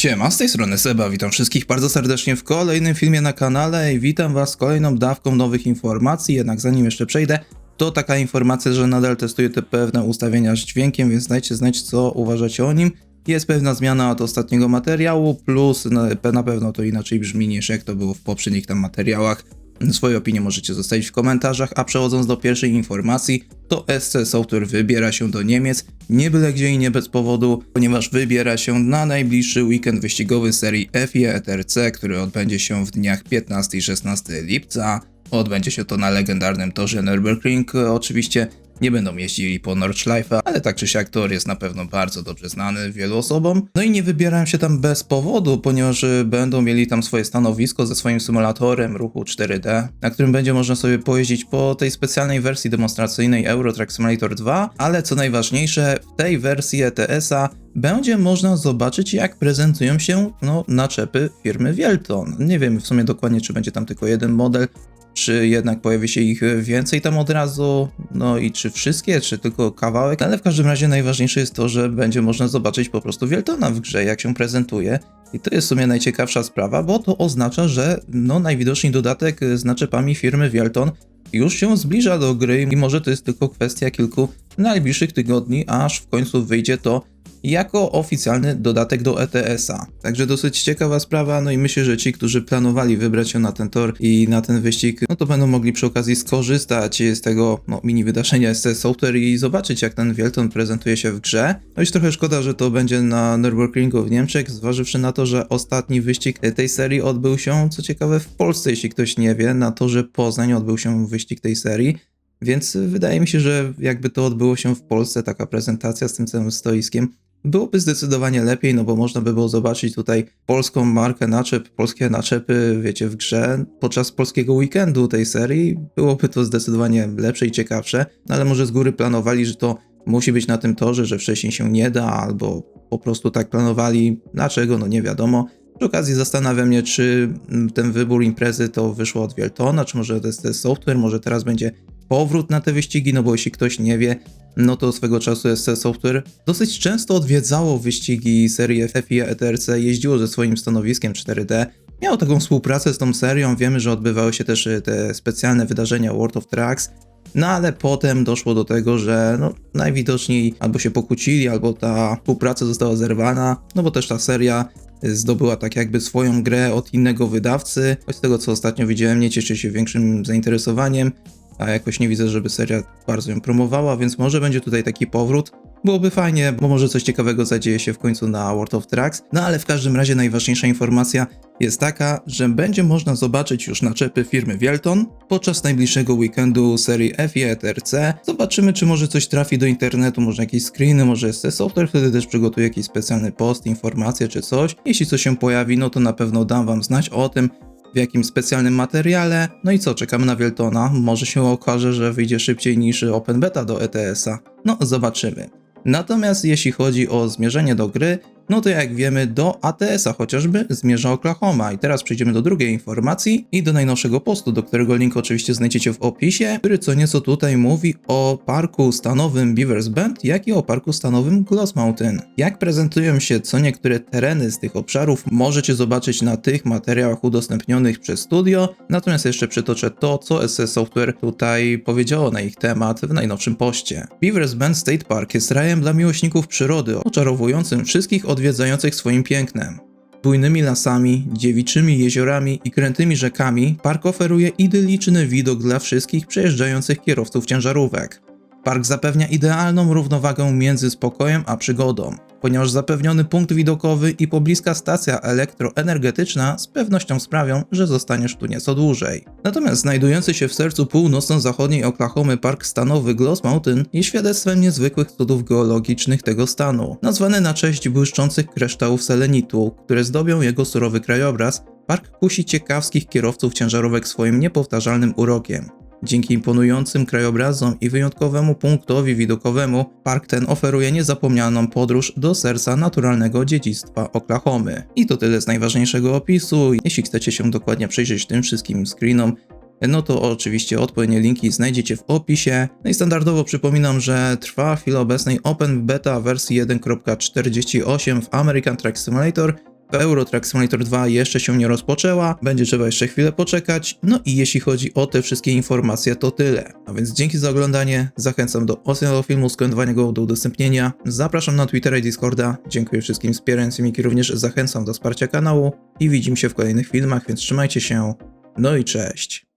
Siema, z tej strony Seba, witam wszystkich bardzo serdecznie w kolejnym filmie na kanale i witam was z kolejną dawką nowych informacji, jednak zanim jeszcze przejdę, to taka informacja, że nadal testuję te pewne ustawienia z dźwiękiem, więc dajcie znać co uważacie o nim. Jest pewna zmiana od ostatniego materiału, plus na, na pewno to inaczej brzmi niż jak to było w poprzednich tam materiałach. Swoje opinie możecie zostawić w komentarzach, a przechodząc do pierwszej informacji, to SC Software wybiera się do Niemiec, nie byle gdzie i nie bez powodu, ponieważ wybiera się na najbliższy weekend wyścigowy serii FIA ETRC, który odbędzie się w dniach 15 i 16 lipca. Odbędzie się to na legendarnym torze Nürburgring. Oczywiście nie będą jeździli po Nordschleife, ale tak czy siak tor jest na pewno bardzo dobrze znany wielu osobom. No i nie wybierają się tam bez powodu, ponieważ y, będą mieli tam swoje stanowisko ze swoim symulatorem ruchu 4D, na którym będzie można sobie pojeździć po tej specjalnej wersji demonstracyjnej Euro Truck Simulator 2, ale co najważniejsze, w tej wersji ETS-a będzie można zobaczyć, jak prezentują się no, naczepy firmy Wielton. Nie wiem w sumie dokładnie, czy będzie tam tylko jeden model, czy jednak pojawi się ich więcej tam od razu, no i czy wszystkie, czy tylko kawałek, ale w każdym razie najważniejsze jest to, że będzie można zobaczyć po prostu Wieltona w grze, jak się prezentuje. I to jest w sumie najciekawsza sprawa, bo to oznacza, że no najwidoczniej dodatek z naczepami firmy Wielton już się zbliża do gry i może to jest tylko kwestia kilku najbliższych tygodni, aż w końcu wyjdzie to jako oficjalny dodatek do ETS-a. Także dosyć ciekawa sprawa, no i myślę, że ci, którzy planowali wybrać się na ten tor i na ten wyścig, no to będą mogli przy okazji skorzystać z tego no, mini wydarzenia SC Software i zobaczyć, jak ten Wielton prezentuje się w grze. No i trochę szkoda, że to będzie na Nürburgringu w Niemczech, zważywszy na to, że ostatni wyścig tej serii odbył się, co ciekawe, w Polsce, jeśli ktoś nie wie, na torze Poznań odbył się wyścig tej serii. Więc wydaje mi się, że jakby to odbyło się w Polsce, taka prezentacja z tym całym stoiskiem, Byłoby zdecydowanie lepiej, no bo można by było zobaczyć tutaj polską markę naczep, polskie naczepy, wiecie, w grze podczas polskiego weekendu tej serii. Byłoby to zdecydowanie lepsze i ciekawsze, no ale może z góry planowali, że to musi być na tym torze, że wcześniej się nie da, albo po prostu tak planowali. Dlaczego? No nie wiadomo. Przy okazji zastanawia mnie, czy ten wybór imprezy to wyszło od Wieltona, czy może to jest software, może teraz będzie powrót na te wyścigi, no bo jeśli ktoś nie wie, no to swego czasu SC Software dosyć często odwiedzało wyścigi serii FIA ETRC, jeździło ze swoim stanowiskiem 4D, miało taką współpracę z tą serią, wiemy, że odbywały się też e, te specjalne wydarzenia World of Trucks, no ale potem doszło do tego, że no, najwidoczniej albo się pokłócili, albo ta współpraca została zerwana, no bo też ta seria zdobyła tak jakby swoją grę od innego wydawcy. Choć z tego co ostatnio widziałem, nie cieszy się większym zainteresowaniem a jakoś nie widzę, żeby seria bardzo ją promowała, więc może będzie tutaj taki powrót. Byłoby fajnie, bo może coś ciekawego zadzieje się w końcu na World of Trucks. No ale w każdym razie najważniejsza informacja jest taka, że będzie można zobaczyć już naczepy firmy Wielton podczas najbliższego weekendu serii ETRC. Zobaczymy, czy może coś trafi do internetu, może jakieś screeny, może SC Software wtedy też przygotuje jakiś specjalny post, informację czy coś. Jeśli coś się pojawi, no to na pewno dam wam znać o tym w jakimś specjalnym materiale. No i co, czekamy na Wieltona. Może się okaże, że wyjdzie szybciej niż Open Beta do ETS-a. No, zobaczymy. Natomiast jeśli chodzi o zmierzenie do gry, no to jak wiemy do ATS-a chociażby zmierza Oklahoma. I teraz przejdziemy do drugiej informacji i do najnowszego postu, do którego link oczywiście znajdziecie w opisie, który co nieco tutaj mówi o parku stanowym Beavers Bend, jak i o parku stanowym Gloss Mountain. Jak prezentują się co niektóre tereny z tych obszarów możecie zobaczyć na tych materiałach udostępnionych przez studio, natomiast jeszcze przytoczę to, co SS Software tutaj powiedziało na ich temat w najnowszym poście. Beavers Bend State Park jest rajem dla miłośników przyrody, oczarowującym wszystkich od odwiedzających swoim pięknem. Bujnymi lasami, dziewiczymi jeziorami i krętymi rzekami park oferuje idyliczny widok dla wszystkich przejeżdżających kierowców ciężarówek. Park zapewnia idealną równowagę między spokojem a przygodą, ponieważ zapewniony punkt widokowy i pobliska stacja elektroenergetyczna z pewnością sprawią, że zostaniesz tu nieco dłużej. Natomiast znajdujący się w sercu północno-zachodniej Oklahomy park stanowy Gloss Mountain jest świadectwem niezwykłych cudów geologicznych tego stanu. Nazwany na cześć błyszczących kryształów selenitu, które zdobią jego surowy krajobraz, park kusi ciekawskich kierowców ciężarówek swoim niepowtarzalnym urokiem. Dzięki imponującym krajobrazom i wyjątkowemu punktowi widokowemu, park ten oferuje niezapomnianą podróż do serca naturalnego dziedzictwa Oklahomy. I to tyle z najważniejszego opisu. Jeśli chcecie się dokładnie przyjrzeć tym wszystkim screenom, no to oczywiście odpowiednie linki znajdziecie w opisie. No i standardowo przypominam, że trwa w chwili obecnej Open Beta wersji 1.48 w American Truck Simulator. Euro Truck Simulator 2 jeszcze się nie rozpoczęła, będzie trzeba jeszcze chwilę poczekać. No i jeśli chodzi o te wszystkie informacje, to tyle. A więc dzięki za oglądanie, zachęcam do oceny filmu, skomentowania go, do udostępnienia. Zapraszam na Twittera i Discorda. Dziękuję wszystkim wspierającym, jak i również zachęcam do wsparcia kanału i widzimy się w kolejnych filmach, więc trzymajcie się. No i cześć.